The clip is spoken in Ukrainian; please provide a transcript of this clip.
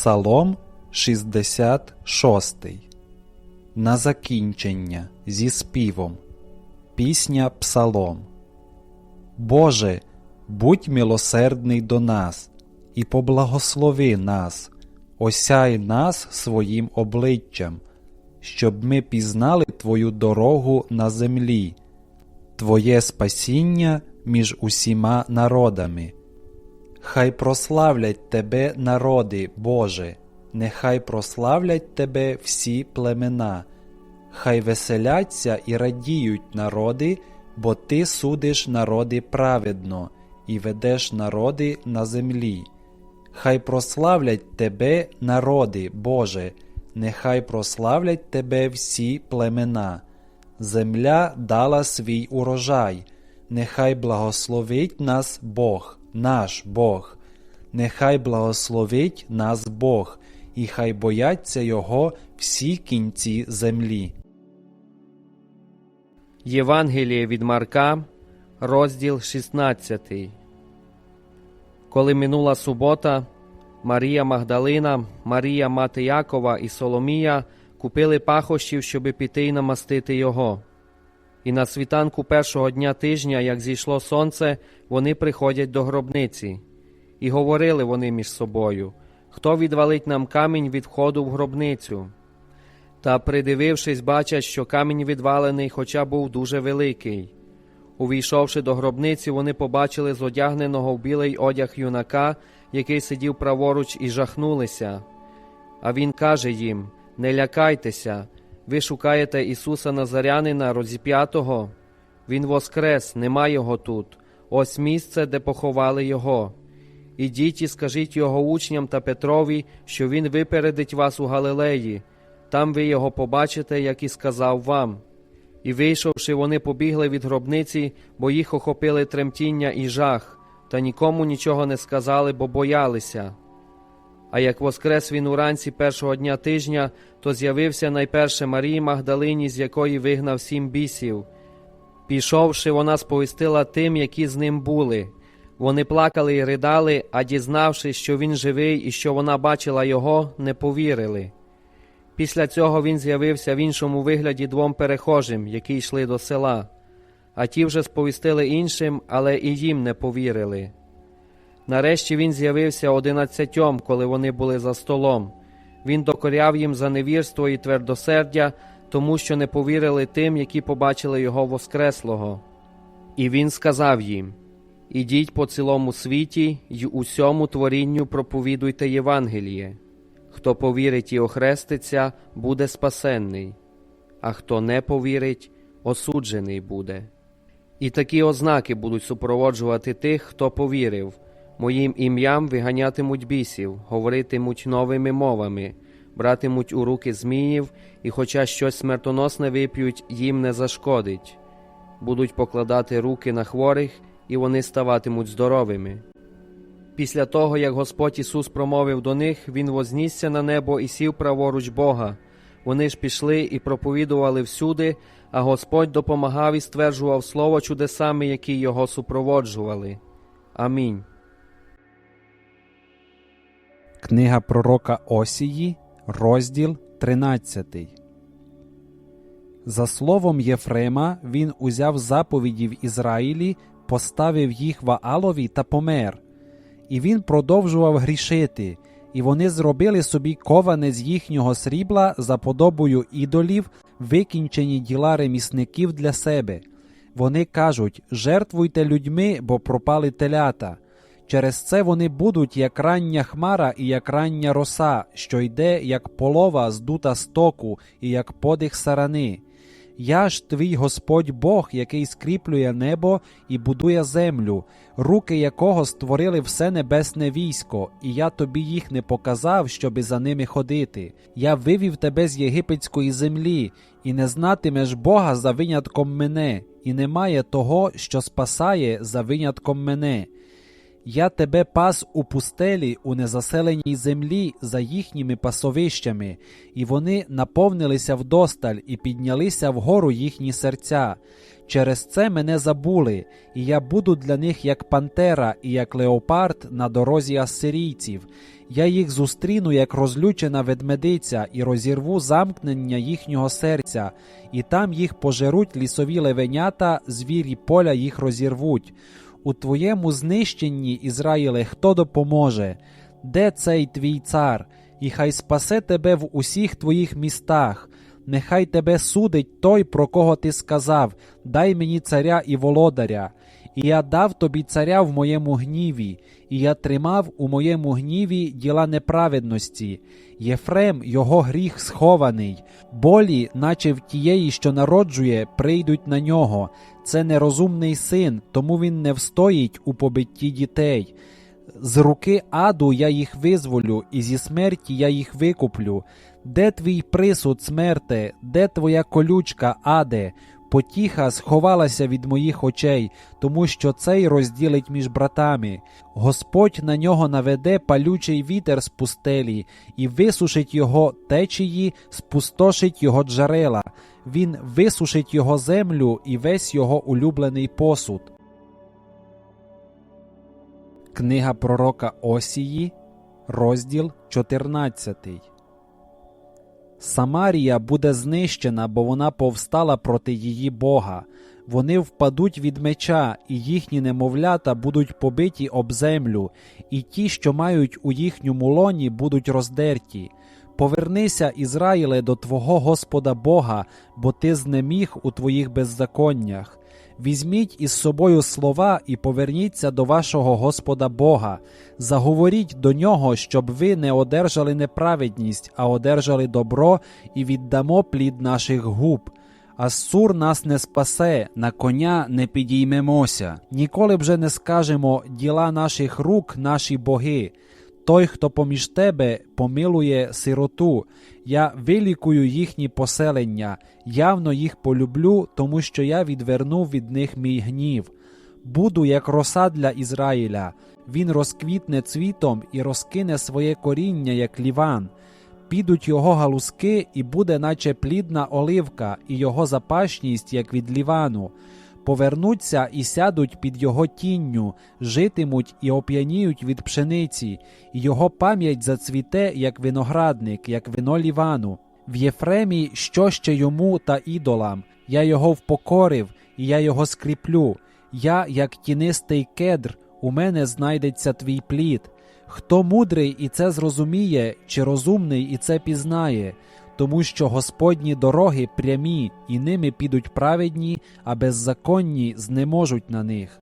Псалом 66. На закінчення зі співом. Пісня Псалом. Боже, будь милосердний до нас і поблагослови нас, осяй нас своїм обличчям, щоб ми пізнали Твою дорогу на землі, Твоє спасіння між усіма народами. Хай прославлять Тебе народи, Боже, нехай прославлять Тебе всі племена, хай веселяться і радіють народи, бо Ти судиш народи праведно і ведеш народи на землі. Хай прославлять Тебе народи, Боже, нехай прославлять Тебе всі племена. Земля дала свій урожай, нехай благословить нас Бог наш Бог, нехай благословить нас Бог, і хай бояться Його всі кінці землі. Євангеліє від Марка, розділ 16. Коли минула субота, Марія Магдалина, Марія Мати Якова і Соломія купили пахощів, щоби піти й намастити його. І на світанку першого дня тижня, як зійшло сонце, вони приходять до гробниці. І говорили вони між собою хто відвалить нам камінь від входу в гробницю. Та, придивившись, бачать, що камінь відвалений, хоча був дуже великий. Увійшовши до гробниці, вони побачили зодягненого в білий одяг юнака, який сидів праворуч, і жахнулися. А він каже їм: Не лякайтеся, ви шукаєте Ісуса Назарянина, розіп'ятого? Він воскрес, нема його тут. Ось місце, де поховали його. Ідіть і скажіть його учням та Петрові, що він випередить вас у Галилеї, там ви його побачите, як і сказав вам. І, вийшовши, вони побігли від гробниці, бо їх охопили тремтіння і жах, та нікому нічого не сказали, бо боялися. А як воскрес він уранці першого дня тижня, то з'явився найперше Марії Магдалині, з якої вигнав сім бісів. Пішовши, вона сповістила тим, які з ним були. Вони плакали і ридали, а дізнавшись, що він живий і що вона бачила його, не повірили. Після цього він з'явився в іншому вигляді двом перехожим, які йшли до села, а ті вже сповістили іншим, але і їм не повірили. Нарешті він з'явився одинадцятьом, коли вони були за столом. Він докоряв їм за невірство і твердосердя, тому що не повірили тим, які побачили його Воскреслого. І він сказав їм Ідіть по цілому світі й усьому творінню проповідуйте Євангеліє. Хто повірить і охреститься, буде спасенний, а хто не повірить, осуджений буде. І такі ознаки будуть супроводжувати тих, хто повірив. Моїм ім'ям виганятимуть бісів, говоритимуть новими мовами, братимуть у руки зміїв, і, хоча щось смертоносне вип'ють, їм не зашкодить, будуть покладати руки на хворих, і вони ставатимуть здоровими. Після того, як Господь Ісус промовив до них, Він вознісся на небо і сів праворуч Бога. Вони ж пішли і проповідували всюди, а Господь допомагав і стверджував слово чудесами, які його супроводжували. Амінь. Книга пророка Осії, розділ 13. За словом Єфрема він узяв заповіді в Ізраїлі, поставив їх Ваалові та помер. І він продовжував грішити, і вони зробили собі коване з їхнього срібла за подобою ідолів, викінчені діла ремісників для себе. Вони кажуть: жертвуйте людьми, бо пропали телята. Через це вони будуть як рання хмара і як рання роса, що йде, як полова здута стоку, і як подих сарани. Я ж твій Господь Бог, який скріплює небо і будує землю, руки якого створили все небесне військо, і я тобі їх не показав, щоби за ними ходити. Я вивів тебе з єгипетської землі, і не знатимеш Бога за винятком мене, і немає того, що спасає за винятком мене. Я тебе пас у пустелі у незаселеній землі за їхніми пасовищами, і вони наповнилися вдосталь і піднялися вгору їхні серця. Через це мене забули, і я буду для них як пантера і як леопард на дорозі ассирійців, Я їх зустріну, як розлючена ведмедиця, і розірву замкнення їхнього серця, і там їх пожеруть лісові левенята, звірі поля їх розірвуть. У твоєму знищенні, Ізраїле, хто допоможе? Де цей твій цар? І хай спасе тебе в усіх твоїх містах. Нехай тебе судить той, про кого ти сказав: Дай мені царя і володаря. І я дав тобі царя в моєму гніві, і я тримав у моєму гніві діла неправедності. Єфрем, його гріх схований, болі, наче в тієї, що народжує, прийдуть на нього. Це нерозумний син, тому він не встоїть у побитті дітей. З руки аду я їх визволю, і зі смерті я їх викуплю. Де твій присуд, смерте, де твоя колючка, аде? Потіха сховалася від моїх очей, тому що цей розділить між братами. Господь на нього наведе палючий вітер з пустелі, і висушить його течії, спустошить його джерела. Він висушить його землю і весь його улюблений посуд. Книга пророка Осії, розділ 14. Самарія буде знищена, бо вона повстала проти її Бога. Вони впадуть від меча, і їхні немовлята будуть побиті об землю, і ті, що мають у їхньому лоні, будуть роздерті. Повернися, Ізраїле, до Твого Господа Бога, бо ти знеміг у твоїх беззаконнях. Візьміть із собою слова і поверніться до вашого Господа Бога. Заговоріть до нього, щоб ви не одержали неправедність, а одержали добро і віддамо плід наших губ. Ассур нас не спасе, на коня не підіймемося. Ніколи вже не скажемо діла наших рук, наші боги. Той, хто поміж тебе, помилує сироту. Я вилікую їхні поселення, явно їх полюблю, тому що я відвернув від них мій гнів. Буду як роса для Ізраїля. Він розквітне цвітом і розкине своє коріння, як ліван. Підуть його галузки, і буде, наче плідна оливка, і його запашність, як від лівану. Повернуться і сядуть під його тінню, житимуть і оп'яніють від пшениці, і його пам'ять зацвіте, як виноградник, як вино лівану. В Єфремі що ще йому та ідолам? Я його впокорив, і я його скріплю. Я, як тінистий кедр, у мене знайдеться твій плід. Хто мудрий і це зрозуміє, чи розумний і це пізнає, тому що Господні дороги прямі, і ними підуть праведні, а беззаконні знеможуть на них.